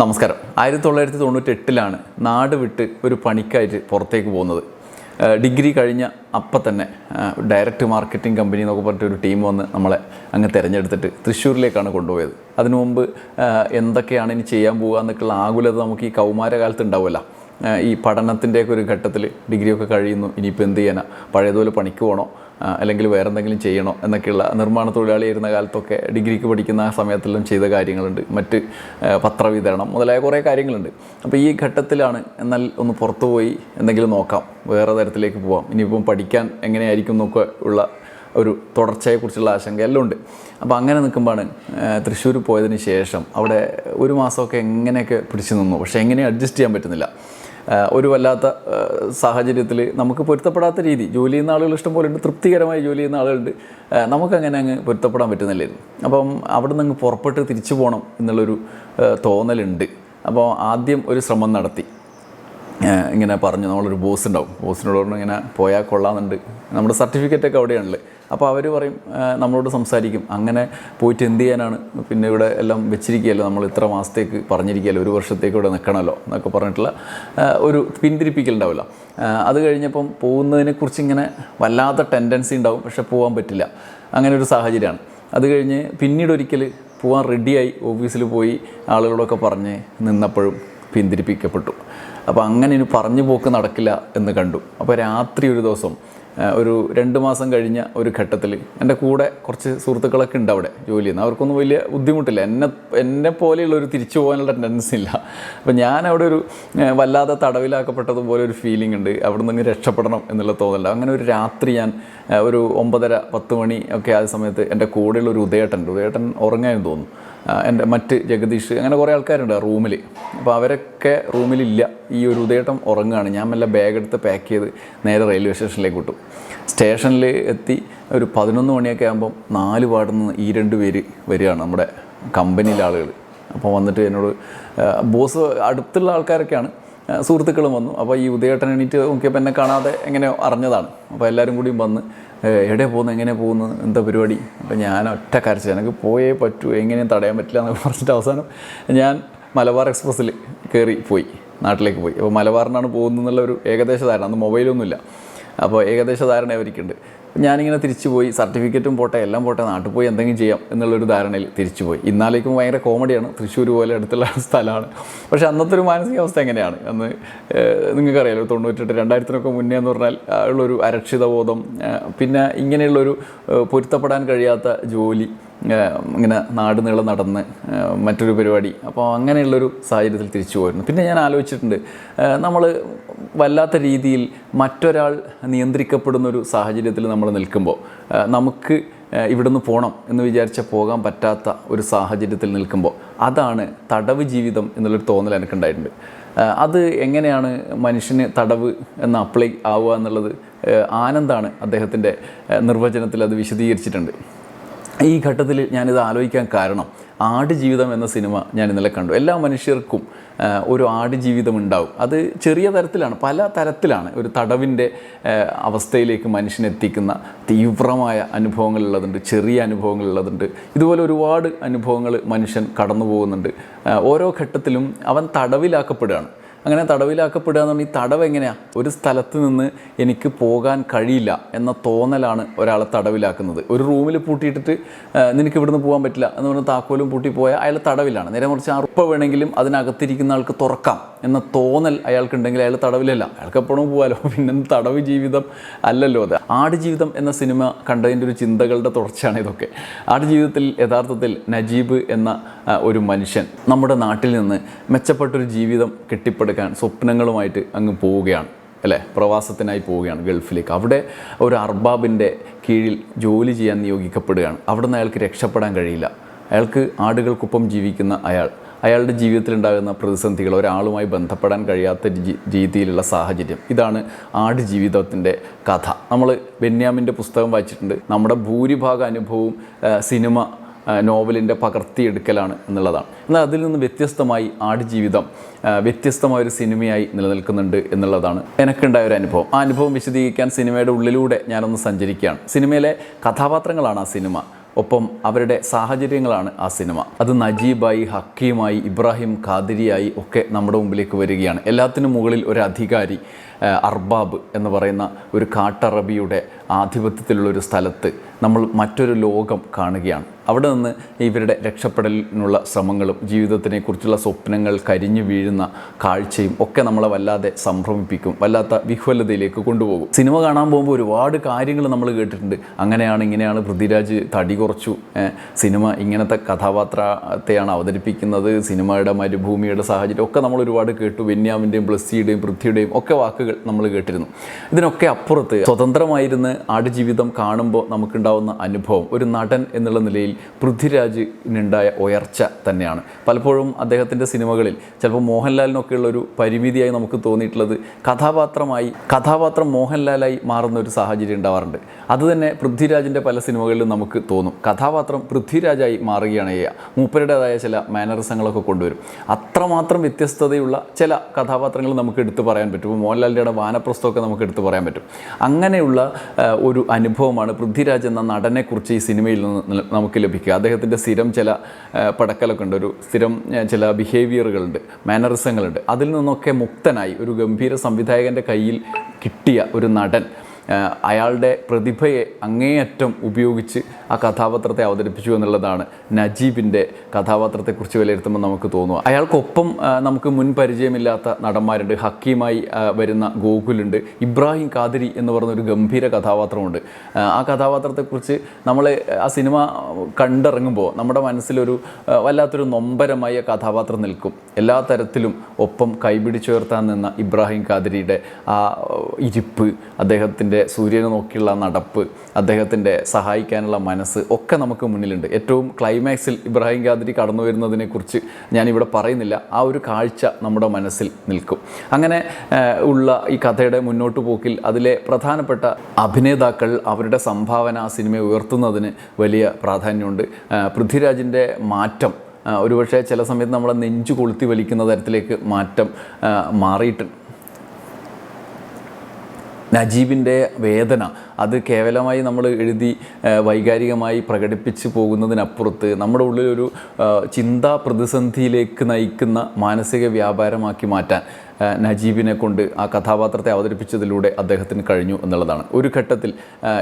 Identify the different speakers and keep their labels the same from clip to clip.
Speaker 1: നമസ്കാരം. ആയിരത്തി തൊള്ളായിരത്തി തൊണ്ണൂറ്റി എട്ടിലാണ് നാട് വിട്ട് ഒരു പണിക്കായിട്ട് പുറത്തേക്ക് പോകുന്നത്. ഡിഗ്രി കഴിഞ്ഞ അപ്പം തന്നെ ഡയറക്റ്റ് മാർക്കറ്റിംഗ് കമ്പനി എന്നൊക്കെ പറഞ്ഞിട്ട് ഒരു ടീം വന്ന് നമ്മളെ അങ്ങ് തിരഞ്ഞെടുത്തിട്ട് തൃശ്ശൂരിലേക്കാണ് കൊണ്ടുപോയത്. അതിനു മുമ്പ് എന്തൊക്കെയാണ് ഇനി ചെയ്യാൻ പോകുക എന്നൊക്കെയുള്ള ആകുലത നമുക്ക് ഈ കൗമാരകാലത്ത് ഉണ്ടാവുമല്ലോ. ഈ പഠനത്തിന്റെയൊക്കെ ഒരു ഘട്ടത്തിൽ ഡിഗ്രിയൊക്കെ കഴിയുന്നു ഇനിയിപ്പോൾ എന്ത് ചെയ്യാനാ? പഴയതുപോലെ പണിക്ക് പോകണോ? അല്ലെങ്കിൽ വേറെ എന്തെങ്കിലും ചെയ്യണോ എന്നൊക്കെയുള്ള നിർമ്മാണ തൊഴിലാളിയായിരുന്ന കാലത്തൊക്കെ ഡിഗ്രിക്ക് പഠിക്കുന്ന ആ സമയത്തെല്ലാം ചെയ്ത കാര്യങ്ങളുണ്ട്. മറ്റ് പത്രവിതരണം മുതലായ കുറേ കാര്യങ്ങളുണ്ട്. അപ്പോൾ ഈ ഘട്ടത്തിലാണ് എന്നാൽ ഒന്ന് പുറത്തു പോയി എന്തെങ്കിലും നോക്കാം. വേറെ തരത്തിലേക്ക് പോവാം. ഇനിയിപ്പം പഠിക്കാൻ എങ്ങനെയായിരിക്കും എന്നൊക്കെ ഉള്ള ഒരു തുടർച്ചയെക്കുറിച്ചുള്ള ആശങ്ക എല്ലാം ഉണ്ട്. അപ്പോൾ അങ്ങനെ നിൽക്കുമ്പോഴാണ് തൃശ്ശൂർ പോയതിന് ശേഷം അവിടെ ഒരു മാസമൊക്കെ എങ്ങനെയൊക്കെ പിടിച്ചു നിന്നു? പക്ഷേ എങ്ങനെ അഡ്ജസ്റ്റ് ചെയ്യാൻ പറ്റുന്നില്ല. ഒരു വല്ലാത്ത സാഹചര്യത്തിൽ നമുക്ക് പൊരുത്തപ്പെടാത്ത രീതി. ജോലി ചെയ്യുന്ന ആളുകൾ ഇഷ്ടംപോലെ ഉണ്ട്. തൃപ്തികരമായി ജോലി ചെയ്യുന്ന ആളുകളുണ്ട്. നമുക്കങ്ങനെ അങ്ങ് പൊരുത്തപ്പെടാൻ പറ്റുന്നില്ലായിരുന്നു. അപ്പം അവിടെ നിന്ന് പുറപ്പെട്ട് തിരിച്ചു പോകണം എന്നുള്ളൊരു തോന്നലുണ്ട്. അപ്പോൾ ആദ്യം ഒരു ശ്രമം നടത്തി. ഇങ്ങനെ പറഞ്ഞു. നമ്മളൊരു ബോസ് ഉണ്ടാവും. ബോസിനോട് പറഞ്ഞു ഇങ്ങനെ പോയാൽ കൊള്ളാമെന്നുണ്ട്. നമ്മുടെ സർട്ടിഫിക്കറ്റൊക്കെ അവിടെയാണല്ലേ അപ്പോൾ അവർ പറയും നമ്മളോട് സംസാരിക്കും. അങ്ങനെ പോയിട്ട് എന്ത് ചെയ്യാനാണ്? പിന്നെ ഇവിടെ എല്ലാം വെച്ചിരിക്കുകയല്ലോ നമ്മൾ ഇത്ര മാസത്തേക്ക് പറഞ്ഞിരിക്കുകയല്ലോ? ഒരു വർഷത്തേക്ക് ഇവിടെ നിൽക്കണമല്ലോ എന്നൊക്കെ പറഞ്ഞിട്ടുള്ള ഒരു പിന്തിരിപ്പിക്കലുണ്ടാവില്ല അത് കഴിഞ്ഞപ്പം പോകുന്നതിനെക്കുറിച്ച് ഇങ്ങനെ വല്ലാത്ത ടെൻഡൻസി ഉണ്ടാവും പക്ഷെ പോകാൻ പറ്റില്ല. അങ്ങനെ ഒരു സാഹചര്യമാണ്. അത് കഴിഞ്ഞ് പിന്നീട് ഒരിക്കൽ പോകാൻ റെഡിയായി ഓഫീസിൽ പോയി ആളുകളൊക്കെ പറഞ്ഞ് നിന്നപ്പോഴും പിന്തിരിപ്പിക്കപ്പെട്ടു. അപ്പോൾ അങ്ങനെ ഇനി പറഞ്ഞു പോക്ക് നടക്കില്ല എന്ന് കണ്ടു. അപ്പോൾ രാത്രി ഒരു ദിവസം ഒരു രണ്ട് മാസം കഴിഞ്ഞ ഒരു ഘട്ടത്തിൽ എന്റെ കൂടെ കുറച്ച് സുഹൃത്തുക്കളൊക്കെ ഉണ്ട് അവിടെ ജോലി ചെയ്യുന്ന. അവർക്കൊന്നും വലിയ ബുദ്ധിമുട്ടില്ല. എന്നെ എന്നെ പോലെയുള്ള ഒരു തിരിച്ചു പോകാനുള്ള ടെൻഡൻസി ഇല്ല. അപ്പോൾ ഞാൻ അവിടെ ഒരു വല്ലാതെ തടവിലാക്കപ്പെട്ടതുപോലെ ഒരു ഫീലിംഗ് ഉണ്ട്. അവിടെ നിന്ന് രക്ഷപ്പെടണം എന്നുള്ള തോന്നലുണ്ട്. അങ്ങനെ ഒരു രാത്രി ഞാൻ ഒരു ഒമ്പതര പത്ത് മണി ഒക്കെ ആ സമയത്ത് എന്റെ കൂടെയുള്ള ഒരു ഉദയേട്ടൻ ഉദയേട്ടൻ ഉറങ്ങാൻ തോന്നുന്നു. എന്റെ മറ്റ് ജഗദീഷ് അങ്ങനെ കുറേ ആൾക്കാരുണ്ട് റൂമിൽ അപ്പോൾ അവരൊക്കെ റൂമിലില്ല. ഈ ഒരു ഉദയട്ടം ഉറങ്ങുകയാണ് ഞാൻ മെല്ലെ ബാഗ് എടുത്ത് പാക്ക് ചെയ്ത് നേരെ റെയിൽവേ സ്റ്റേഷനിലേക്ക് വിട്ടു. സ്റ്റേഷനിൽ എത്തി ഒരു പതിനൊന്ന് മണിയൊക്കെ ആകുമ്പം നാല് പാടുന്ന ഈ രണ്ട് പേര് വരികയാണ് നമ്മുടെ കമ്പനിയിലെ ആളുകൾ അപ്പോൾ വന്നിട്ട് എന്നോട് ബോസ് അടുത്തുള്ള ആൾക്കാരൊക്കെയാണ്. സുഹൃത്തുക്കളും വന്നു. അപ്പോൾ ഈ ഉദയേട്ടൻ എണീറ്റ് നോക്കിയപ്പോൾ എന്നെ കാണാതെ എങ്ങനെ അറിഞ്ഞതാണ്. അപ്പോൾ എല്ലാവരും കൂടിയും വന്ന് എവിടെ പോകുന്നു എങ്ങനെ പോകുന്നു എന്താ പരിപാടി? അപ്പോൾ ഞാൻ ഒറ്റ കരച്ചു എനിക്ക് പോയേ പറ്റൂ എങ്ങനെയും തടയാൻ പറ്റില്ല എന്നൊക്കെ പറഞ്ഞിട്ട് അവസാനം ഞാൻ മലബാർ എക്സ്പ്രസ്സിൽ കയറി പോയി നാട്ടിലേക്ക് പോയി. അപ്പോൾ മലബാറിനാണ് പോകുന്നതെന്നുള്ളൊരു ഏകദേശ ധാരണ. അന്ന് മൊബൈലൊന്നുമില്ല. അപ്പോൾ ഏകദേശ ധാരണ അവർക്കുണ്ട് ഞാനിങ്ങനെ തിരിച്ചു പോയി സർട്ടിഫിക്കറ്റും പോട്ടെ എല്ലാം പോട്ടെ നാട്ടിൽ പോയി എന്തെങ്കിലും ചെയ്യാം എന്നുള്ളൊരു ധാരണയിൽ തിരിച്ചു പോയി ഇന്നാലേക്കും ഭയങ്കര കോമഡിയാണ്. തൃശ്ശൂർ പോലെ അടുത്തുള്ള സ്ഥലമാണ്. പക്ഷേ അന്നത്തെ ഒരു മാനസികാവസ്ഥ എങ്ങനെയാണ്? അന്ന് നിങ്ങൾക്കറിയാലോ തൊണ്ണൂറ്റെട്ട് രണ്ടായിരത്തിനൊക്കെ മുന്നേ എന്ന് പറഞ്ഞാൽ ഉള്ളൊരു അരക്ഷിതബോധം പിന്നെ ഇങ്ങനെയുള്ളൊരു പൊരുത്തപ്പെടാൻ കഴിയാത്ത ജോലി ഇങ്ങനെ നാട് നീളം നടന്ന് മറ്റൊരു പരിപാടി. അപ്പോൾ അങ്ങനെയുള്ളൊരു സാഹചര്യത്തിൽ തിരിച്ചു പോയിരുന്നു പിന്നെ ഞാൻ ആലോചിച്ചിട്ടുണ്ട് നമ്മൾ വല്ലാത്ത രീതിയിൽ മറ്റൊരാൾ നിയന്ത്രിക്കപ്പെടുന്ന ഒരു സാഹചര്യത്തിൽ നമ്മൾ നിൽക്കുമ്പോൾ നമുക്ക് ഇവിടെ ഇവിടുന്ന് പോകണം എന്ന് വിചാരിച്ച പോകാൻ പറ്റാത്ത ഒരു സാഹചര്യത്തിൽ നിൽക്കുമ്പോൾ അതാണ് തടവ് ജീവിതം എന്നുള്ളൊരു തോന്നൽ എനിക്കുണ്ടായിട്ടുണ്ട്. അത് എങ്ങനെയാണ് മനുഷ്യന് തടവ് എന്ന് അപ്ലൈ ആവുക എന്നുള്ളത് ആനന്ദാണ് അദ്ദേഹത്തിന്റെ നിർവചനത്തിൽ അത് വിശദീകരിച്ചിട്ടുണ്ട്. ഈ ഘട്ടത്തിൽ ഞാനിത് ആലോചിക്കാൻ കാരണം ആടുജീവിതം എന്ന സിനിമ ഞാൻ ഇന്നലെ കണ്ടു. എല്ലാ മനുഷ്യർക്കും ഒരു ആടുജീവിതം ഉണ്ടാവും. അത് ചെറിയ തരത്തിലാണ് പല തരത്തിലാണ് ഒരു തടവിന്റെ അവസ്ഥയിലേക്ക് മനുഷ്യനെത്തിക്കുന്ന തീവ്രമായ അനുഭവങ്ങളുള്ളതുണ്ട് ചെറിയ അനുഭവങ്ങളുള്ളതുണ്ട്. ഇതുപോലെ ഒരുപാട് അനുഭവങ്ങൾ മനുഷ്യൻ കടന്നു പോകുന്നുണ്ട് ഓരോ ഘട്ടത്തിലും അവൻ തടവിലാക്കപ്പെടുകയാണ്. അങ്ങനെ തടവിലാക്കപ്പെടുക എന്ന് പറഞ്ഞാൽ ഈ തടവ് എങ്ങനെയാണ് ഒരു സ്ഥലത്ത് നിന്ന് എനിക്ക് പോകാൻ കഴിയില്ല എന്ന തോന്നലാണ് ഒരാളെ തടവിലാക്കുന്നത്. ഒരു റൂമിൽ പൂട്ടിയിട്ടിട്ട് നിനക്ക് ഇവിടുന്ന് പോകാൻ പറ്റില്ല എന്ന് പറഞ്ഞ താക്കോലും പൂട്ടി പോയാൽ അയാൾ തടവിലാണ്. നേരെ മറിച്ച് അറുപ്പ വേണമെങ്കിലും അതിനകത്തിരിക്കുന്ന ആൾക്ക് തുറക്കാം എന്ന തോന്നൽ അയാൾക്കുണ്ടെങ്കിൽ അയാൾ തടവിലല്ല. അയാൾക്ക് എപ്പോഴും പോകാലോ പിന്നെ തടവ് ജീവിതം അല്ലല്ലോ അത്. ആടുജീവിതം എന്ന സിനിമ കണ്ടതിന്റെ ഒരു ചിന്തകളുടെ തുടർച്ചയാണ് ഇതൊക്കെ. ആടുജീവിതത്തിൽ യഥാർത്ഥത്തിൽ നജീബ് എന്ന ഒരു മനുഷ്യൻ നമ്മുടെ നാട്ടിൽ നിന്ന് മെച്ചപ്പെട്ടൊരു ജീവിതം കെട്ടിപ്പടുക്കാൻ സ്വപ്നങ്ങളുമായിട്ട് അങ്ങ് പോവുകയാണ് അല്ലേ? പ്രവാസത്തിനായി പോവുകയാണ് ഗൾഫിലേക്ക്. അവിടെ ഒരു അർബാബിന്റെ കീഴിൽ ജോലി ചെയ്യാൻ നിയോഗിക്കപ്പെടുകയാണ്. അവിടെ നിന്ന് അയാൾക്ക് രക്ഷപ്പെടാൻ കഴിയില്ല. അയാൾക്ക് ആടുകൾക്കൊപ്പം ജീവിക്കുന്ന അയാൾ അയാളുടെ ജീവിതത്തിലുണ്ടാകുന്ന പ്രതിസന്ധികൾ ഒരാളുമായി ബന്ധപ്പെടാൻ കഴിയാത്ത രീതിയിലുള്ള സാഹചര്യം. ഇതാണ് ആട് ജീവിതത്തിന്റെ കഥ. നമ്മൾ ബെന്യാമിന്റെ പുസ്തകം വായിച്ചിട്ടുണ്ട്. നമ്മുടെ ഭൂരിഭാഗ അനുഭവവും സിനിമ നോവലിന്റെ പകർത്തിയെടുക്കലാണ് എന്നുള്ളതാണ്. എന്നാൽ അതിൽ നിന്ന് വ്യത്യസ്തമായി ആടുജീവിതം വ്യത്യസ്തമായ ഒരു സിനിമയായി നിലനിൽക്കുന്നുണ്ട് എന്നുള്ളതാണ് എനിക്കുണ്ടായ ഒരു അനുഭവം. ആ അനുഭവം വിശദീകരിക്കാൻ സിനിമയുടെ ഉള്ളിലൂടെ ഞാനൊന്ന് സഞ്ചരിക്കുകയാണ്. സിനിമയിലെ കഥാപാത്രങ്ങളാണ് ആ സിനിമ. ഒപ്പം അവരുടെ സാഹചര്യങ്ങളാണ് ആ സിനിമ. അത് നജീബായി ഹക്കീമായി ഇബ്രാഹിം ഖാദിരിയായി ഒക്കെ നമ്മുടെ മുമ്പിലേക്ക് വരികയാണ്. എല്ലാത്തിനും മുകളിൽ ഒരു അധികാരി അർബാബ് എന്ന് പറയുന്ന ഒരു കാട്ടറബിയുടെ ആധിപത്യത്തിലുള്ള ഒരു സ്ഥലത്ത് നമ്മൾ മറ്റൊരു ലോകം കാണുകയാണ്. അവിടെ നിന്ന് ഇവരുടെ രക്ഷപ്പെടലിനുള്ള ശ്രമങ്ങളും ജീവിതത്തിനെക്കുറിച്ചുള്ള സ്വപ്നങ്ങൾ കരിഞ്ഞു വീഴുന്ന കാഴ്ചയും ഒക്കെ നമ്മളെ വല്ലാതെ സംഭ്രമിപ്പിക്കും. വല്ലാത്ത വിഹ്വലതയിലേക്ക് കൊണ്ടുപോകും. സിനിമ കാണാൻ പോകുമ്പോൾ ഒരുപാട് കാര്യങ്ങൾ നമ്മൾ കേട്ടിട്ടുണ്ട്. അങ്ങനെയാണ് ഇങ്ങനെയാണ് പൃഥ്വിരാജ് തടി കുറച്ചു. സിനിമ ഇങ്ങനത്തെ കഥാപാത്രത്തെയാണ് അവതരിപ്പിക്കുന്നത്. സിനിമയുടെ മരുഭൂമിയുടെ സാഹചര്യം ഒക്കെ നമ്മൾ ഒരുപാട് കേട്ടു. ബെന്യാമിന്റെയും ബ്ലസ്സിയുടെയും പൃഥ്വിയുടെയും ഒക്കെ വാക്കുകൾ നമ്മൾ കേട്ടിരുന്നു. ഇതിനൊക്കെ അപ്പുറത്ത് സ്വതന്ത്രമായിരുന്ന് ആടുജീവിതം കാണുമ്പോൾ നമുക്കുണ്ടാവുന്ന അനുഭവം ഒരു നടൻ എന്നുള്ള നിലയിൽ പൃഥ്വിരാജിനുണ്ടായ ഉയർച്ച തന്നെയാണ്. പലപ്പോഴും അദ്ദേഹത്തിന്റെ സിനിമകളിൽ ചിലപ്പോൾ മോഹൻലാലിനൊക്കെയുള്ള ഒരു പരിമിതിയായി നമുക്ക് തോന്നിയിട്ടുള്ളത് കഥാപാത്രമായി കഥാപാത്രം മോഹൻലാലായി മാറുന്ന ഒരു സാഹചര്യം ഉണ്ടാവാറുണ്ട്. അതുതന്നെ പൃഥ്വിരാജിന്റെ പല സിനിമകളിലും നമുക്ക് തോന്നും. കഥാപാത്രം പൃഥ്വിരാജായി മാറുകയാണ് ചെയ്യുക മൂപ്പരുടേതായ ചില മാനറിസങ്ങളൊക്കെ കൊണ്ടുവരും. അത്രമാത്രം വ്യത്യസ്തതയുള്ള ചില കഥാപാത്രങ്ങൾ നമുക്ക് എടുത്തു പറയാൻ പറ്റും. മോഹൻലാലിന്റെ വാനപ്രസ്ഥമൊക്കെ നമുക്ക് എടുത്തു പറയാൻ പറ്റും. അങ്ങനെയുള്ള ഒരു അനുഭവമാണ് പൃഥ്വിരാജ് എന്ന നടനെക്കുറിച്ച് ഈ സിനിമയിൽ നിന്ന് നമുക്ക് ലഭിക്കുക. അദ്ദേഹത്തിന്റെ സ്ഥിരം ചില പടക്കലൊക്കെ ഉണ്ട്. ഒരു സ്ഥിരം ചില ബിഹേവിയറുകളുണ്ട് മാനറിസങ്ങളുണ്ട് അതിൽ നിന്നൊക്കെ മുക്തനായി ഒരു ഗംഭീര സംവിധായകന്റെ കയ്യിൽ കിട്ടിയ ഒരു നടൻ അയാളുടെ പ്രതിഭയെ അങ്ങേയറ്റം ഉപയോഗിച്ച് ആ കഥാപാത്രത്തെ അവതരിപ്പിച്ചു എന്നുള്ളതാണ് നജീബിന്റെ കഥാപാത്രത്തെക്കുറിച്ച് വിലയിരുത്തുമ്പോൾ നമുക്ക് തോന്നുക. അയാൾക്കൊപ്പം നമുക്ക് മുൻ പരിചയമില്ലാത്ത നടന്മാരുണ്ട്. ഹക്കീമായി വരുന്ന ഗോകുലുണ്ട്. ഇബ്രാഹിം കാതിരി എന്ന് പറയുന്ന ഒരു ഗംഭീര കഥാപാത്രമുണ്ട്. ആ, കഥാപാത്രത്തെക്കുറിച്ച് നമ്മൾ ആ സിനിമ കണ്ടിറങ്ങുമ്പോൾ നമ്മുടെ മനസ്സിലൊരു വല്ലാത്തൊരു നൊമ്പരമായ കഥാപാത്രം നിൽക്കും. എല്ലാ തരത്തിലും ഒപ്പം കൈപിടിച്ചുയർത്താൻ നിന്ന ഇബ്രാഹിം ഖാദരിയുടെ ആ ഇരിപ്പ് അദ്ദേഹത്തിന്റെ സൂര്യനെ നോക്കിയുള്ള നടപ്പ് അദ്ദേഹത്തിന്റെ സഹായിക്കാനുള്ള മനസ്സ് ഒക്കെ നമുക്ക് മുന്നിലുണ്ട്. ഏറ്റവും ക്ലൈമാക്സിൽ ഇബ്രാഹിം ഗാദരി കടന്നു വരുന്നതിനെക്കുറിച്ച് ഞാനിവിടെ പറയുന്നില്ല. ആ ഒരു കാഴ്ച നമ്മുടെ മനസ്സിൽ നിൽക്കും. അങ്ങനെ ഉള്ള ഈ കഥയുടെ മുന്നോട്ട് പോക്കിൽ അതിലെ പ്രധാനപ്പെട്ട അഭിനേതാക്കൾ അവരുടെ സംഭാവന ആ സിനിമയെ ഉയർത്തുന്നതിന് വലിയ പ്രാധാന്യമുണ്ട്. പൃഥ്വിരാജിന്റെ മാറ്റം ഒരുപക്ഷെ ചില സമയത്ത് നമ്മളെ നെഞ്ചു കൊളുത്തി വലിക്കുന്ന തരത്തിലേക്ക് മാറ്റം മാറിയിട്ടുണ്ട്. നജീബിന്റെ വേദന. അത് കേവലമായി നമ്മൾ എഴുതി വൈകാരികമായി പ്രകടിപ്പിച്ച് പോകുന്നതിനപ്പുറത്ത് നമ്മുടെ ഉള്ളിലൊരു ചിന്താ പ്രതിസന്ധിയിലേക്ക് നയിക്കുന്ന മാനസിക വ്യാപാരമാക്കി മാറ്റാൻ. നജീബിനെ കൊണ്ട് ആ കഥാപാത്രത്തെ അവതരിപ്പിച്ചതിലൂടെ അദ്ദേഹത്തിന് കഴിഞ്ഞു എന്നുള്ളതാണ്. ഒരു ഘട്ടത്തിൽ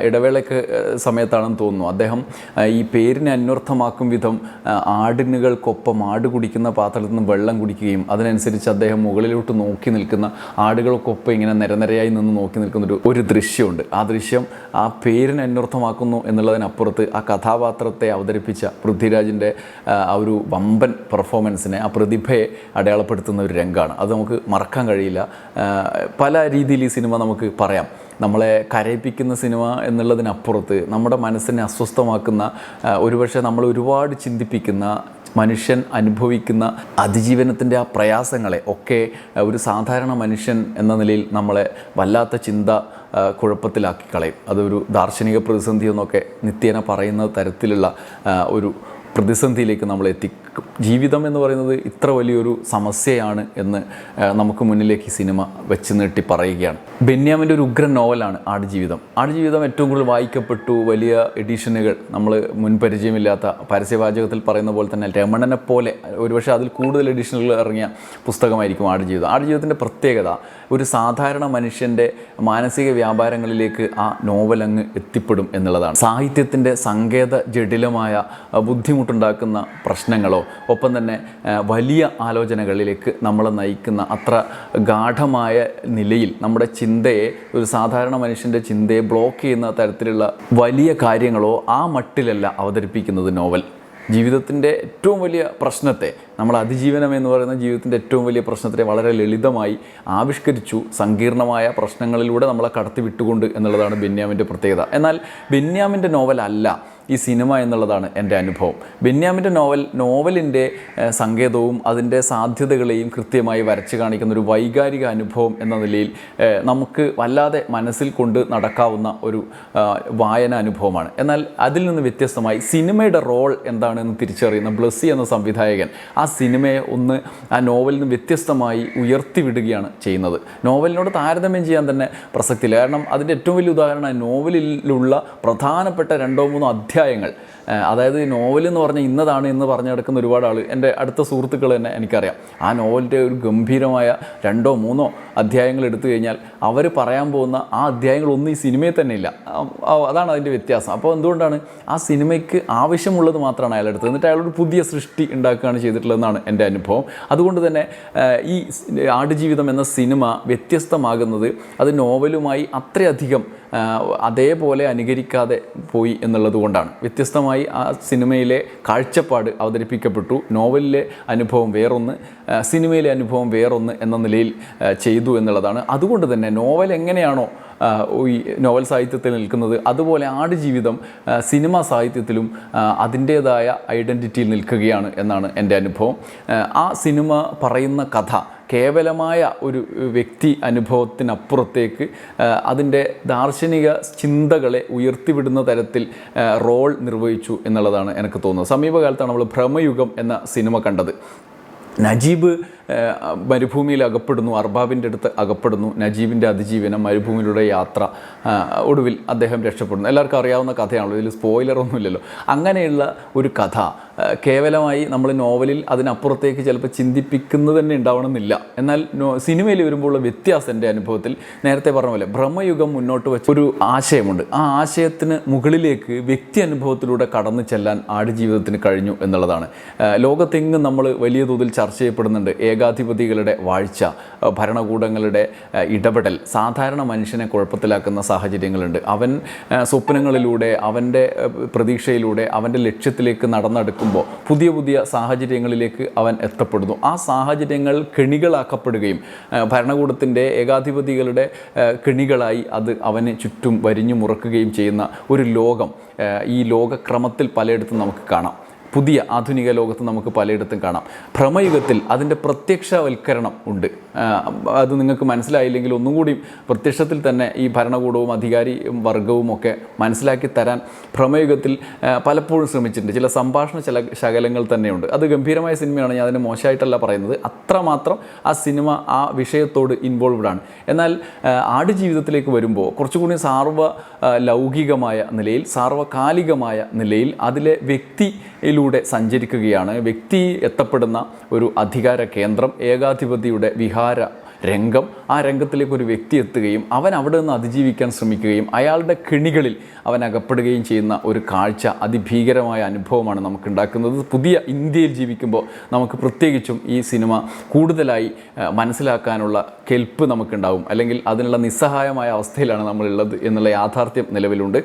Speaker 1: ഇടവേളയ്ക്ക് സമയത്താണെന്ന് തോന്നുന്നു. അദ്ദേഹം ഈ പേരിനെ അന്വർത്ഥമാക്കും വിധം ആടിനുകൾക്കൊപ്പം ആട് കുടിക്കുന്ന പാത്രത്തിൽ നിന്ന് വെള്ളം കുടിക്കുകയും അതിനനുസരിച്ച് അദ്ദേഹം മുകളിലോട്ട് നോക്കി നിൽക്കുന്ന ആടുകൾക്കൊപ്പം ഇങ്ങനെ നിരനിരയായി നിന്ന് നോക്കി നിൽക്കുന്ന ഒരു ഒരു ദൃശ്യമുണ്ട്. ആ ദൃശ്യം ആ പേരിനെ അന്വർത്ഥമാക്കുന്നു എന്നുള്ളതിനപ്പുറത്ത് ആ കഥാപാത്രത്തെ അവതരിപ്പിച്ച പൃഥ്വിരാജിന്റെ ആ ഒരു വമ്പൻ പെർഫോമൻസിനെ ആ പ്രതിഭയെ അടയാളപ്പെടുത്തുന്ന ഒരു രംഗമാണ്. അത് നമുക്ക് മറക്കാൻ കഴിയില്ല. പല രീതിയിൽ ഈ സിനിമ നമുക്ക് പറയാം. നമ്മളെ കരയിപ്പിക്കുന്ന സിനിമ എന്നുള്ളതിനപ്പുറത്ത് നമ്മുടെ മനസ്സിനെ അസ്വസ്ഥമാക്കുന്ന ഒരുപക്ഷെ നമ്മൾ ഒരുപാട് ചിന്തിപ്പിക്കുന്ന മനുഷ്യൻ അനുഭവിക്കുന്ന അതിജീവനത്തിന്റെ ആ പ്രയാസങ്ങളെ ഒക്കെ ഒരു സാധാരണ മനുഷ്യൻ എന്ന നിലയിൽ നമ്മളെ വല്ലാത്ത ചിന്ത കുഴപ്പത്തിലാക്കി കളയും. അതൊരു ദാർശനിക പ്രതിസന്ധി എന്നൊക്കെ നിത്യേന പറയുന്ന തരത്തിലുള്ള ഒരു പ്രതിസന്ധിയിലേക്ക് നമ്മൾ ജീവിതം എന്ന് പറയുന്നത് ഇത്ര വലിയൊരു സമസ്യയാണ് എന്ന് നമുക്ക് മുന്നിലേക്ക് സിനിമ വെച്ച് നീട്ടി പറയുകയാണ്. ബെന്യാമിന്റെ ഒരു ഉഗ്രൻ നോവലാണ് ആടുജീവിതം. ആടുജീവിതം ഏറ്റവും കൂടുതൽ വായിക്കപ്പെട്ടു വലിയ എഡിഷനുകൾ നമ്മൾ മുൻപരിചയമില്ലാത്ത പരസ്യവാചകത്തിൽ പറയുന്ന പോലെ തന്നെ രമണനെ പോലെ ഒരുപക്ഷെ അതിൽ കൂടുതൽ എഡിഷനുകൾ ഇറങ്ങിയ പുസ്തകമായിരിക്കും ആടുജീവിതം. ആടുജീവിതത്തിന്റെ പ്രത്യേകത ഒരു സാധാരണ മനുഷ്യന്റെ മാനസിക വ്യാപാരങ്ങളിലേക്ക് ആ നോവൽ അങ്ങ് എത്തിപ്പെടും എന്നുള്ളതാണ്. സാഹിത്യത്തിന്റെ സങ്കേത ജടിലമായ ബുദ്ധിമുട്ടുണ്ടാക്കുന്ന പ്രശ്നങ്ങളോ ഒപ്പം തന്നെ വലിയ ആലോചനകളിലേക്ക് നമ്മളെ നയിക്കുന്ന അത്ര ഗാഠമായ നിലയിൽ നമ്മുടെ ചിന്തയെ ഒരു സാധാരണ മനുഷ്യന്റെ ചിന്തയെ ബ്ലോക്ക് ചെയ്യുന്ന തരത്തിലുള്ള വലിയ കാര്യങ്ങളോ ആ മട്ടിലല്ല അവതരിപ്പിക്കുന്നത് നോവൽ. ജീവിതത്തിന്റെ ഏറ്റവും വലിയ പ്രശ്നത്തെ നമ്മൾ അതിജീവനം എന്ന് പറയുന്ന ജീവിതത്തിന്റെ ഏറ്റവും വലിയ പ്രശ്നത്തെ വളരെ ലളിതമായി ആവിഷ്കരിച്ചു സങ്കീർണമായ പ്രശ്നങ്ങളിലൂടെ നമ്മളെ കടത്തി വിട്ടുകൊണ്ട് എന്നുള്ളതാണ് ബെന്യാമിന്റെ പ്രത്യേകത. എന്നാൽ ബെന്യാമിന്റെ നോവലല്ല ഈ സിനിമ എന്നുള്ളതാണ് എന്റെ അനുഭവം. ബെന്യാമിന്റെ നോവൽ നോവലിന്റെ സങ്കേതവും അതിന്റെ സാധ്യതകളെയും കൃത്യമായി വരച്ച് കാണിക്കുന്ന ഒരു വൈകാരിക അനുഭവം എന്ന നിലയിൽ നമുക്ക് വല്ലാതെ മനസ്സിൽ കൊണ്ട് നടക്കാവുന്ന ഒരു വായന അനുഭവമാണ്. എന്നാൽ അതിൽ നിന്ന് വ്യത്യസ്തമായി സിനിമയുടെ റോൾ എന്താണെന്ന് തിരിച്ചറിയുന്ന ബ്ലസ്സി എന്ന സംവിധായകൻ ആ സിനിമയെ ഒന്ന് ആ നോവലിൽ നിന്ന് വ്യത്യസ്തമായി ഉയർത്തിവിടുകയാണ് ചെയ്യുന്നത്. നോവലിനോട് താരതമ്യം ചെയ്യാൻ തന്നെ പ്രസക്തിയില്ല. കാരണം അതിന്റെ ഏറ്റവും വലിയ ഉദാഹരണം നോവലിലുള്ള പ്രധാനപ്പെട്ട രണ്ടോ മൂന്നോ അധ്യായങ്ങൾ. അതായത് നോവൽ എന്ന് പറഞ്ഞാൽ ഇന്നതാണ് എന്ന് പറഞ്ഞു നടക്കുന്ന ഒരുപാട് ആൾ എന്റെ അടുത്ത സുഹൃത്തുക്കൾ തന്നെ എനിക്കറിയാം. ആ നോവലിന്റെ ഒരു ഗംഭീരമായ രണ്ടോ മൂന്നോ അധ്യായങ്ങൾ എടുത്തു കഴിഞ്ഞാൽ അവർ പറയാൻ പോകുന്ന ആ അധ്യായങ്ങളൊന്നും ഈ സിനിമയിൽ തന്നെ ഇല്ല. അതാണ് അതിന്റെ വ്യത്യാസം. അപ്പോൾ എന്തുകൊണ്ടാണ് ആ സിനിമയ്ക്ക് ആവശ്യമുള്ളത് മാത്രമാണ് അയാൾ എടുത്തത് എന്നിട്ട് അയാളൊരു പുതിയ സൃഷ്ടി ഉണ്ടാക്കുകയാണ് ചെയ്തിട്ടുള്ളതെന്നാണ് എന്റെ അനുഭവം. അതുകൊണ്ട് തന്നെ ഈ ആടുജീവിതം എന്ന സിനിമ വ്യത്യസ്തമാകുന്നത് അത് നോവലുമായി അത്രയധികം അതേപോലെ അനുകരിക്കാതെ പോയി എന്നുള്ളത് കൊണ്ടാണ്. വ്യത്യസ്തമായി ആ സിനിമയിലെ കാഴ്ചപ്പാട് അവതരിപ്പിക്കപ്പെട്ടു. നോവലിലെ അനുഭവം വേറൊന്ന് സിനിമയിലെ അനുഭവം വേറൊന്ന് എന്ന നിലയിൽ ചെയ്തു എന്നുള്ളതാണ്. അതുകൊണ്ട് തന്നെ നോവൽ എങ്ങനെയാണോ ഈ നോവൽ സാഹിത്യത്തിൽ നിൽക്കുന്നത്. അതുപോലെ ആടുജീവിതം ജീവിതം സിനിമ സാഹിത്യത്തിലും അതിന്റേതായ ഐഡന്റിറ്റിയിൽ നിൽക്കുകയാണ് എന്നാണ് എന്റെ അനുഭവം. ആ, സിനിമ പറയുന്ന കഥ കേവലമായ ഒരു വ്യക്തി അനുഭവത്തിനപ്പുറത്തേക്ക് അതിന്റെ ദാർശനിക ചിന്തകളെ ഉയർത്തിവിടുന്ന തരത്തിൽ റോൾ നിർവഹിച്ചു എന്നുള്ളതാണ് എനിക്ക് തോന്നുന്നത്. സമീപകാലത്താണ് നമ്മൾ ഭ്രമയുഗം എന്ന സിനിമ കണ്ടത്. നജീബ് മരുഭൂമിയിൽ അകപ്പെടുന്നു അർബാബിന്റെ അടുത്ത് അകപ്പെടുന്നു നജീബിന്റെ അതിജീവനം മരുഭൂമിയിലൂടെ യാത്ര ഒടുവിൽ അദ്ദേഹം രക്ഷപ്പെടുന്നു. എല്ലാവർക്കും അറിയാവുന്ന കഥയാണല്ലോ ഇതിൽ സ്പോയിലറൊന്നുമില്ലല്ലോ അങ്ങനെയുള്ള ഒരു കഥ കേവലമായി നമ്മൾ നോവലിൽ അതിനപ്പുറത്തേക്ക് ചിലപ്പോൾ ചിന്തിപ്പിക്കുന്നത് തന്നെ ഉണ്ടാവണമെന്നില്ല. എന്നാൽ സിനിമയിൽ വരുമ്പോഴുള്ള വ്യത്യാസം എന്റെ അനുഭവത്തിൽ നേരത്തെ പറഞ്ഞ പോലെ ഭ്രമയുഗം മുന്നോട്ട് വെച്ച ഒരു ആശയമുണ്ട്. ആ ആശയത്തിന് മുകളിലേക്ക് വ്യക്തി അനുഭവത്തിലൂടെ കടന്നു ചെല്ലാൻ ആടുജീവിതത്തിന് കഴിഞ്ഞു എന്നുള്ളതാണ്. ലോകത്തെങ്ങും നമ്മൾ വലിയ തോതിൽ ചർച്ച ചെയ്യപ്പെടുന്നുണ്ട്. ഏകാധിപതികളുടെ വാഴ്ച ഭരണകൂടങ്ങളുടെ ഇടപെടൽ സാധാരണ മനുഷ്യനെ കുഴപ്പത്തിലാക്കുന്ന സാഹചര്യങ്ങളുണ്ട്. അവൻ സ്വപ്നങ്ങളിലൂടെ അവന്റെ പ്രതീക്ഷയിലൂടെ അവന്റെ ലക്ഷ്യത്തിലേക്ക് നടന്നെടുക്കുമ്പോൾ പുതിയ പുതിയ സാഹചര്യങ്ങളിലേക്ക് അവൻ എത്തപ്പെടുന്നു. ആ സാഹചര്യങ്ങൾ കെണികളാക്കപ്പെടുകയും ഭരണകൂടത്തിന്റെ ഏകാധിപതികളുടെ കെണികളായി അത് അവന് ചുറ്റും വരിഞ്ഞു മുറക്കുകയും ചെയ്യുന്ന ഒരു ലോകം ഈ ലോകക്രമത്തിൽ പലയിടത്തും നമുക്ക് കാണാം. പുതിയ ആധുനിക ലോകത്ത് നമുക്ക് പലയിടത്തും കാണാം. ഭ്രമയുഗത്തിൽ അതിന്റെ പ്രത്യക്ഷവൽക്കരണം ഉണ്ട്. അത് നിങ്ങൾക്ക് മനസ്സിലായില്ലെങ്കിൽ ഒന്നും കൂടി പ്രത്യക്ഷത്തിൽ തന്നെ ഈ ഭരണകൂടവും അധികാരി വർഗവും ഒക്കെ മനസ്സിലാക്കി തരാൻ ഭ്രമയുഗത്തിൽ പലപ്പോഴും ശ്രമിച്ചിട്ടുണ്ട്. ചില സംഭാഷണ ചില ശകലങ്ങൾ തന്നെയുണ്ട്. അത് ഗംഭീരമായ സിനിമയാണ്. ഞാൻ അതിനെ മോശമായിട്ടല്ല പറയുന്നത്. അത്രമാത്രം ആ സിനിമ ആ വിഷയത്തോട് ഇൻവോൾവ്ഡ് ആണ്. എന്നാൽ ആടുജീവിതത്തിലേക്ക് വരുമ്പോൾ കുറച്ചുകൂടി സാർവ ലൗകികമായ നിലയിൽ സാർവകാലികമായ നിലയിൽ അതിലെ വ്യക്തിയിലൂടെ സഞ്ചരിക്കുകയാണ്. വ്യക്തി എത്തപ്പെടുന്ന ഒരു അധികാര കേന്ദ്രം ഏകാധിപതിയുടെ വിഹാര രംഗം. ആ രംഗത്തിലേക്ക് ഒരു വ്യക്തി എത്തുകയും അവൻ അവിടെ നിന്ന് അതിജീവിക്കാൻ ശ്രമിക്കുകയും അയാളുടെ കെണികളിൽ അവൻ അകപ്പെടുകയും ചെയ്യുന്ന ഒരു കാഴ്ച അതിഭീകരമായ അനുഭവമാണ് നമുക്കുണ്ടാക്കുന്നത്. പുതിയ ഇന്ത്യയിൽ ജീവിക്കുമ്പോൾ നമുക്ക് പ്രത്യേകിച്ചും ഈ സിനിമ കൂടുതലായി മനസ്സിലാക്കാനുള്ള കെൽപ്പ് നമുക്കുണ്ടാവും. അല്ലെങ്കിൽ അതിനുള്ള നിസ്സഹായമായ അവസ്ഥയിലാണ് നമ്മളുള്ളത് എന്നുള്ള യാഥാർത്ഥ്യം നിലവിലുണ്ട്.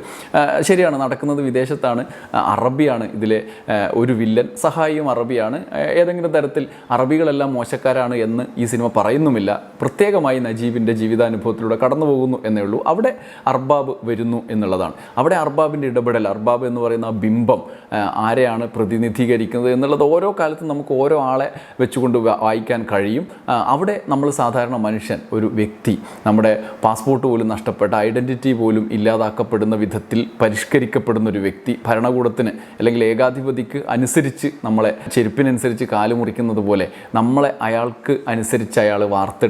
Speaker 1: ശരിയാണ് നടക്കുന്നത് വിദേശത്താണ്. അറബിയാണ് ഇതിലെ ഒരു വില്ലൻ. സഹായിയും അറബിയാണ്. ഏതെങ്കിലും തരത്തിൽ അറബികളെല്ലാം മോശക്കാരാണ് എന്ന് ഈ സിനിമ പറയുന്നുമില്ല. പ്രത്യേകമായി നജീബിന്റെ ജീവിതാനുഭവത്തിലൂടെ കടന്നു പോകുന്നു എന്നേ ഉള്ളൂ. അവിടെ അർബാബ് വരുന്നു എന്നുള്ളതാണ്. അവിടെ അർബാബിന്റെ ഇടപെടൽ അർബാബ് എന്ന് പറയുന്ന ആ ബിംബം ആരെയാണ് പ്രതിനിധീകരിക്കുന്നത് എന്നുള്ളത് ഓരോ കാലത്തും നമുക്ക് ഓരോ ആളെ വെച്ചുകൊണ്ട് വായിക്കാൻ കഴിയും. അവിടെ നമ്മൾ സാധാരണ മനുഷ്യൻ ഒരു വ്യക്തി നമ്മുടെ പാസ്പോർട്ട് പോലും നഷ്ടപ്പെട്ട ഐഡന്റിറ്റി പോലും ഇല്ലാതാക്കപ്പെടുന്ന വിധത്തിൽ പരിഷ്കരിക്കപ്പെടുന്ന ഒരു വ്യക്തി ഭരണകൂടത്തിന് അല്ലെങ്കിൽ ഏകാധിപതിക്ക് അനുസരിച്ച് നമ്മളെ ചെരുപ്പിനനുസരിച്ച് കാലുമുറിക്കുന്നത് പോലെ നമ്മളെ അയാൾക്ക് അനുസരിച്ച് അയാൾ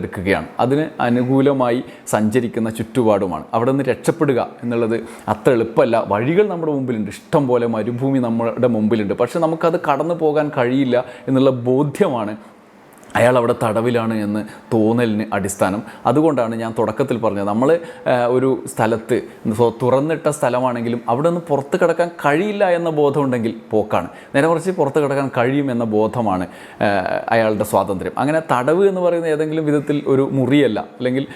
Speaker 1: വാർത്തെടുക്കുകയാണ് അതിന് അനുകൂലമായി സഞ്ചരിക്കുന്ന ചുറ്റുപാടുമാണ്. അവിടെ നിന്ന് രക്ഷപ്പെടുക എന്നുള്ളത് അത്ര എളുപ്പമല്ല. വഴികൾ നമ്മുടെ മുമ്പിലുണ്ട്. ഇഷ്ടം പോലെ മരുഭൂമി നമ്മുടെ മുമ്പിലുണ്ട്. പക്ഷേ നമുക്കത് കടന്നു പോകാൻ കഴിയില്ല എന്നുള്ള ബോധ്യമാണ് അയാൾ അവിടെ തടവിലാണ് എന്ന് തോന്നലിന് അടിസ്ഥാനം. അതുകൊണ്ടാണ് ഞാൻ തുടക്കത്തിൽ പറഞ്ഞത്. നമ്മൾ ഒരു സ്ഥലത്ത് തുറന്നിട്ട സ്ഥലമാണെങ്കിലും അവിടെ നിന്ന് പുറത്ത് കിടക്കാൻ കഴിയില്ല എന്ന ബോധമുണ്ടെങ്കിൽ പോക്കാണ്. നേരെ മറിച്ച് പുറത്ത് കിടക്കാൻ കഴിയും എന്ന ബോധമാണ് അയാളുടെ സ്വാതന്ത്ര്യം. അങ്ങനെ തടവ് എന്ന് പറയുന്ന ഏതെങ്കിലും വിധത്തിൽ ഒരു മുറിയല്ല അല്ലെങ്കിൽ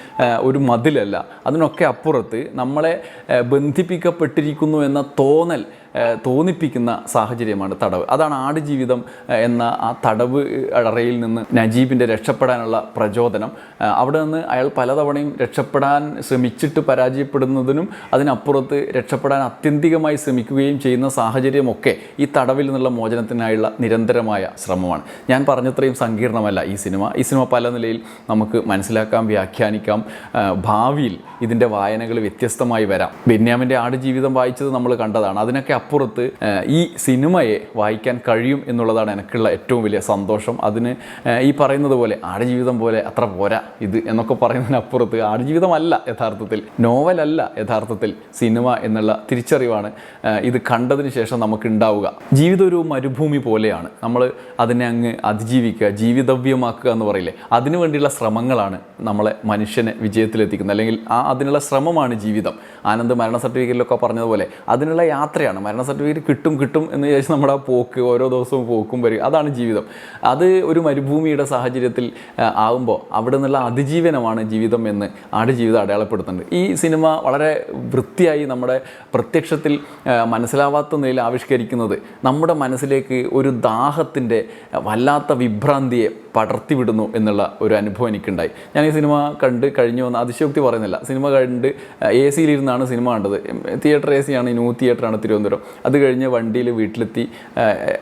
Speaker 1: ഒരു മതിലല്ല. അതിനൊക്കെ അപ്പുറത്ത് നമ്മളെ ബന്ധിപ്പിക്കപ്പെട്ടിരിക്കുന്നു എന്ന തോന്നൽ തോന്നിപ്പിക്കുന്ന സാഹചര്യമാണ് തടവ്. അതാണ് ആടുജീവിതം ജീവിതം എന്ന ആ തടവ് അടറയിൽ നിന്ന് നജീബിന്റെ രക്ഷപ്പെടാനുള്ള പ്രചോദനം. അവിടെ നിന്ന് അയാൾ പലതവണയും രക്ഷപ്പെടാൻ ശ്രമിച്ചിട്ട് പരാജയപ്പെടുന്നതിനും അതിനപ്പുറത്ത് രക്ഷപ്പെടാൻ അത്യന്തികമായി ശ്രമിക്കുകയും ചെയ്യുന്ന സാഹചര്യമൊക്കെ ഈ തടവിൽ നിന്നുള്ള മോചനത്തിനായുള്ള നിരന്തരമായ ശ്രമമാണ്. ഞാൻ പറഞ്ഞത്രയും സങ്കീർണമല്ല ഈ സിനിമ. ഈ സിനിമ പല നിലയിൽ നമുക്ക് മനസ്സിലാക്കാം വ്യാഖ്യാനിക്കാം. ഭാവിയിൽ ഇതിന്റെ വായനകൾ വ്യത്യസ്തമായി വരാം. ബെന്യാമിന്റെ ആടുജീവിതം വായിച്ചത് നമ്മൾ കണ്ടതാണ്. അതിനൊക്കെ അപ്പുറത്ത് ഈ സിനിമയെ വായിക്കാൻ കഴിയും എന്നുള്ളതാണ് എനിക്കുള്ള ഏറ്റവും വലിയ സന്തോഷം. അതിന് ഈ പറയുന്നത് പോലെ ആടുജീവിതം പോലെ അത്ര പോരാ ഇത് എന്നൊക്കെ പറയുന്നതിനപ്പുറത്ത് ആടുജീവിതമല്ല യഥാർത്ഥത്തിൽ നോവലല്ല യഥാർത്ഥത്തിൽ സിനിമ എന്നുള്ള തിരിച്ചറിവാണ് ഇത് കണ്ടതിന് ശേഷം നമുക്ക് ഉണ്ടാവുക ജീവിതം ഒരു മരുഭൂമി പോലെയാണ്. നമ്മൾ അതിനെ അങ്ങ് അതിജീവിക്കുക ജീവിതവ്യമാക്കുക എന്ന് പറയില്ലേ അതിനു വേണ്ടിയുള്ള ശ്രമങ്ങളാണ് നമ്മളെ മനുഷ്യനെ വിജയത്തിലെത്തിക്കുന്നത്. അല്ലെങ്കിൽ ആ അതിനുള്ള ശ്രമമാണ് ജീവിതം. ആനന്ദ് മരണ സർട്ടിഫിക്കറ്റിലൊക്കെ പറഞ്ഞതുപോലെ അതിനുള്ള യാത്രയാണ്. മരണ സർട്ടിഫിക്കറ്റ് കിട്ടും കിട്ടും എന്ന് വിചാരിച്ച് നമ്മുടെ ആ പോക്ക് ഓരോ ദിവസവും പോക്കും വരും. അതാണ് ജീവിതം. അത് ഒരു മരുഭൂമിയുടെ സാഹചര്യത്തിൽ ആകുമ്പോൾ അവിടെ നിന്നുള്ള അതിജീവനമാണ് ജീവിതം എന്ന് ആട് ആടുജീവിതം അടയാളപ്പെടുത്തുന്നുണ്ട്. ഈ സിനിമ വളരെ വൃത്തിയായി നമ്മുടെ പ്രത്യക്ഷത്തിൽ മനസ്സിലാവാത്ത നിലയിൽ ആവിഷ്കരിക്കുന്നത് നമ്മുടെ മനസ്സിലേക്ക് ഒരു ദാഹത്തിന്റെ വല്ലാത്ത വിഭ്രാന്തിയെ പടർത്തിവിടുന്നു എന്നുള്ള ഒരു അനുഭവം എനിക്കുണ്ടായി. ഞാൻ ഈ സിനിമ കണ്ട് കഴിഞ്ഞു വന്ന അതിശയോക്തി പറയുന്നില്ല. സിനിമ കണ്ട് എ സിയിലിരുന്നാണ് സിനിമ കണ്ടത്. തിയേറ്റർ എ സിയാണ് ന്യൂ തിയേറ്ററാണ് തിരുവനന്തപുരം. അത് കഴിഞ്ഞ് വണ്ടിയിൽ വീട്ടിലെത്തി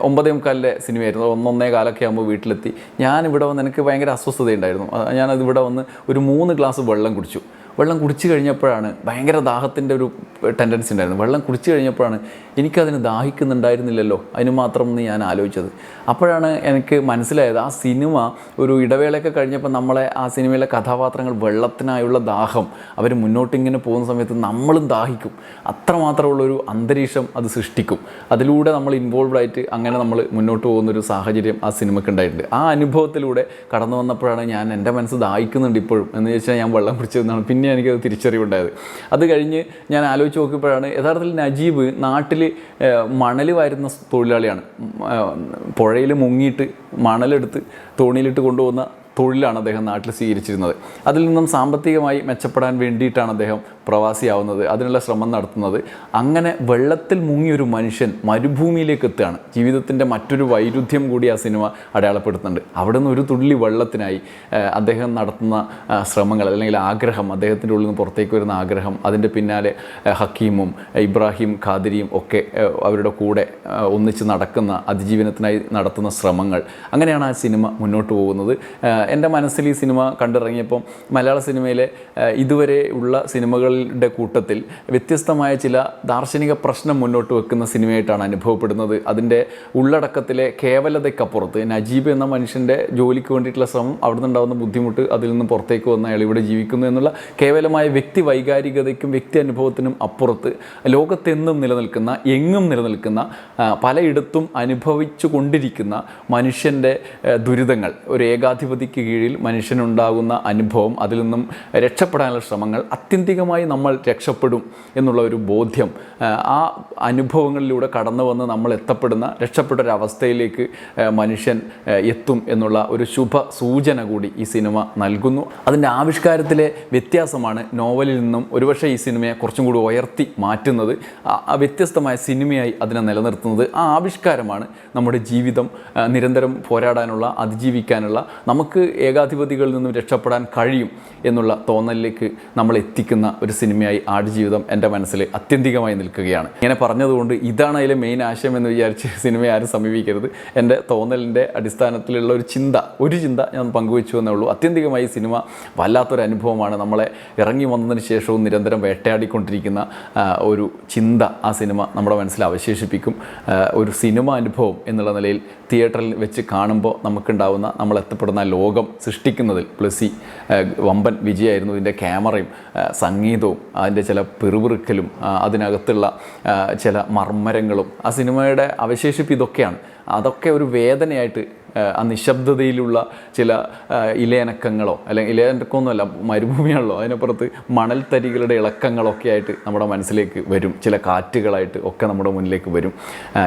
Speaker 1: ഒമ്പതേ മുക്കാലിലെ സിനിമയായിരുന്നു. ഒന്നൊന്നേ കാലൊക്കെ ആകുമ്പോൾ വീട്ടിലെത്തി. ഞാൻ ഇവിടെ വന്ന് എനിക്ക് ഭയങ്കര അസ്വസ്ഥതയുണ്ടായിരുന്നു. ഞാനത് ഇവിടെ വന്ന് ഒരു മൂന്ന് ഗ്ലാസ് വെള്ളം കുടിച്ചു. വെള്ളം കുടിച്ചു കഴിഞ്ഞപ്പോഴാണ് ഭയങ്കര ദാഹത്തിന്റെ ഒരു ടെൻഡൻസി ഉണ്ടായിരുന്നു വെള്ളം കുടിച്ചു കഴിഞ്ഞപ്പോഴാണ് എനിക്കതിന് ദാഹിക്കുന്നുണ്ടായിരുന്നില്ലല്ലോ. അതിന് മാത്രം എന്ന് ഞാൻ ആലോചിച്ചത്. അപ്പോഴാണ് എനിക്ക് മനസ്സിലായത് ആ സിനിമ ഒരു ഇടവേളയൊക്കെ കഴിഞ്ഞപ്പോൾ നമ്മളെ ആ സിനിമയിലെ കഥാപാത്രങ്ങൾ വെള്ളത്തിനായുള്ള ദാഹം. അവർ മുന്നോട്ടിങ്ങനെ പോകുന്ന സമയത്ത് നമ്മളും ദാഹിക്കും. അത്രമാത്രമുള്ളൊരു അന്തരീക്ഷം അത് സൃഷ്ടിക്കും. അതിലൂടെ നമ്മൾ ഇൻവോൾവ് ആയിട്ട് അങ്ങനെ നമ്മൾ മുന്നോട്ട് പോകുന്നൊരു സാഹചര്യം ആ സിനിമയ്ക്ക് ഉണ്ടായിട്ടുണ്ട്. ആ അനുഭവത്തിലൂടെ കടന്നു വന്നപ്പോഴാണ് ഞാൻ എന്റെ മനസ്സ് ദാഹിക്കുന്നുണ്ട് ഇപ്പോഴും. എന്ന് ചോദിച്ചാൽ ഞാൻ വെള്ളം കുടിച്ചതെന്നാണ് പിന്നെ എനിക്കത് തിരിച്ചറിവുണ്ടായത്. അത് കഴിഞ്ഞ് ഞാൻ ആലോചിച്ച് നോക്കിയപ്പോഴാണ് യഥാർത്ഥത്തിൽ നജീബ് നാട്ടിൽ മണൽ വാരുന്ന തൊഴിലാളിയാണ്. പുഴയിൽ മുങ്ങിയിട്ട് മണലെടുത്ത് തോണിയിലിട്ട് കൊണ്ടുപോകുന്ന തൊഴിലാണ് അദ്ദേഹം നാട്ടിൽ സ്വീകരിച്ചിരുന്നത്. അതിൽ നിന്നും സാമ്പത്തികമായി മെച്ചപ്പെടാൻ വേണ്ടിയിട്ടാണ് അദ്ദേഹം പ്രവാസിയാവുന്നത് അതിനുള്ള ശ്രമം നടത്തുന്നത്. അങ്ങനെ വെള്ളത്തിൽ മുങ്ങിയൊരു മനുഷ്യൻ മരുഭൂമിയിലേക്ക് എത്തുകയാണ്. ജീവിതത്തിന്റെ മറ്റൊരു വൈരുദ്ധ്യം കൂടി ആ സിനിമ അടയാളപ്പെടുത്തുന്നുണ്ട്. അവിടെ നിന്ന് ഒരു തുള്ളി വെള്ളത്തിനായി അദ്ദേഹം നടത്തുന്ന ശ്രമങ്ങൾ അല്ലെങ്കിൽ ആഗ്രഹം അദ്ദേഹത്തിന്റെ ഉള്ളിൽ നിന്ന് പുറത്തേക്ക് വരുന്ന ആഗ്രഹം അതിന്റെ പിന്നാലെ ഹക്കീമും ഇബ്രാഹിം ഖാദിരിയും ഒക്കെ അവരുടെ കൂടെ ഒന്നിച്ച് നടക്കുന്ന അതിജീവനത്തിനായി നടത്തുന്ന ശ്രമങ്ങൾ. അങ്ങനെയാണ് ആ സിനിമ മുന്നോട്ട് പോകുന്നത്. എന്റെ മനസ്സിൽ ഈ സിനിമ കണ്ടിറങ്ങിയപ്പം മലയാള സിനിമയിലെ ഇതുവരെ ഉള്ള സിനിമകളുടെ കൂട്ടത്തിൽ വ്യത്യസ്തമായ ചില ദാർശനിക പ്രശ്നം മുന്നോട്ട് വെക്കുന്ന സിനിമയായിട്ടാണ് അനുഭവപ്പെടുന്നത്. അതിന്റെ ഉള്ളടക്കത്തിലെ കേവലതയ്ക്കപ്പുറത്ത് നജീബ് എന്ന മനുഷ്യന്റെ ജോലിക്ക് വേണ്ടിയിട്ടുള്ള ശ്രമം അവിടെ നിന്നുണ്ടാകുന്ന ബുദ്ധിമുട്ട് അതിൽ നിന്ന് പുറത്തേക്ക് വന്ന അയാൾ ഇവിടെ ജീവിക്കുന്നു എന്നുള്ള കേവലമായ വ്യക്തി വൈകാരികതയ്ക്കും വ്യക്തി അനുഭവത്തിനും അപ്പുറത്ത് ലോകത്തെന്നും നിലനിൽക്കുന്ന എങ്ങും നിലനിൽക്കുന്ന പലയിടത്തും അനുഭവിച്ചു കൊണ്ടിരിക്കുന്ന മനുഷ്യന്റെ ദുരിതങ്ങൾ. ഒരു ഏകാധിപതിക്ക് കീഴിൽ മനുഷ്യനുണ്ടാകുന്ന അനുഭവം അതിൽ നിന്നും രക്ഷപ്പെടാനുള്ള ശ്രമങ്ങൾ അത്യന്തികമായി നമ്മൾ രക്ഷപ്പെടും എന്നുള്ള ഒരു ബോധ്യം ആ, അനുഭവങ്ങളിലൂടെ കടന്നു വന്ന് നമ്മൾ എത്തപ്പെടുന്ന രക്ഷപ്പെട്ട ഒരു അവസ്ഥയിലേക്ക് മനുഷ്യൻ എത്തും എന്നുള്ള ഒരു ശുഭ സൂചന കൂടി ഈ സിനിമ നൽകുന്നു. അതിന്റെ ആവിഷ്കാരത്തിലെ വ്യത്യാസമാണ് നോവലിൽ നിന്നും ഒരുപക്ഷെ ഈ സിനിമയെ കുറച്ചും കൂടി ഉയർത്തി മാറ്റുന്നത്. ആ വ്യത്യസ്തമായ സിനിമയായി അതിനെ നിലനിർത്തുന്നത് ആ ആവിഷ്കാരമാണ് നമ്മുടെ ജീവിതം നിരന്തരം പോരാടാനുള്ള അതിജീവിക്കാനുള്ള നമുക്ക് ഏകാധിപതികളിൽ നിന്നും രക്ഷപ്പെടാൻ കഴിയും എന്നുള്ള തോന്നലിലേക്ക് നമ്മൾ എത്തിക്കുന്ന ഒരു സിനിമയായി ആടുജീവിതം എന്റെ മനസ്സിൽ അത്യന്തികമായി നിൽക്കുകയാണ്. ഇങ്ങനെ പറഞ്ഞതുകൊണ്ട് ഇതാണ് അതിലെ മെയിൻ ആശയം എന്ന് വിചാരിച്ച് സിനിമയെ ആരും സമീപിക്കരുത്. എന്റെ തോന്നലിന്റെ അടിസ്ഥാനത്തിലുള്ള ഒരു ചിന്ത ഒരു ചിന്ത ഞാൻ പങ്കുവെച്ചു എന്നേ ഉള്ളൂ. അത്യന്തികമായി സിനിമ വല്ലാത്തൊരു അനുഭവമാണ്. നമ്മളെ ഇറങ്ങി വന്നതിന് ശേഷവും നിരന്തരം വേട്ടയാടിക്കൊണ്ടിരിക്കുന്ന ഒരു ചിന്ത ആ സിനിമ നമ്മുടെ മനസ്സിൽ അവശേഷിപ്പിക്കും. ഒരു സിനിമ അനുഭവം എന്നുള്ള നിലയിൽ തിയേറ്ററിൽ വെച്ച് കാണുമ്പോൾ നമുക്കുണ്ടാവുന്ന നമ്മൾ എത്തപ്പെടുന്ന ലോകം സൃഷ്ടിക്കുന്നതിൽ പ്ലസി വമ്പൻ വിജയമായിരുന്നു ഇതിന്റെ ക്യാമറയും സംഗീതവും അതിന്റെ ചില പിറുപിറുക്കലും അതിനകത്തുള്ള ചില മർമ്മരങ്ങളും. ആ സിനിമയുടെ അവശേഷിപ്പ് ഇതൊക്കെയാണ്. അതൊക്കെ ഒരു വേദനയായിട്ട് ആ, നിശബ്ദതയിലുള്ള ചില ഇലയനക്കങ്ങളോ അല്ലെങ്കിൽ ഇലയനക്കമൊന്നുമല്ല മരുഭൂമിയാണല്ലോ അതിനപ്പുറത്ത് മണൽത്തരികളുടെ ഇളക്കങ്ങളൊക്കെ ആയിട്ട് നമ്മുടെ മനസ്സിലേക്ക് വരും. ചില കാറ്റുകളായിട്ട് ഒക്കെ നമ്മുടെ മുന്നിലേക്ക് വരും.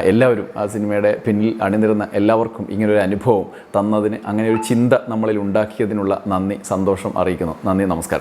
Speaker 1: എല്ലാവരും ആ സിനിമയുടെ പിന്നിൽ അണിനിരുന്ന എല്ലാവർക്കും ഇങ്ങനൊരു അനുഭവം തന്നതിന് അങ്ങനെ ഒരു ചിന്ത നമ്മളിൽ ഉണ്ടാക്കിയതിനുള്ള നന്ദി സന്തോഷം അറിയിക്കുന്നു. നന്ദി നമസ്കാരം.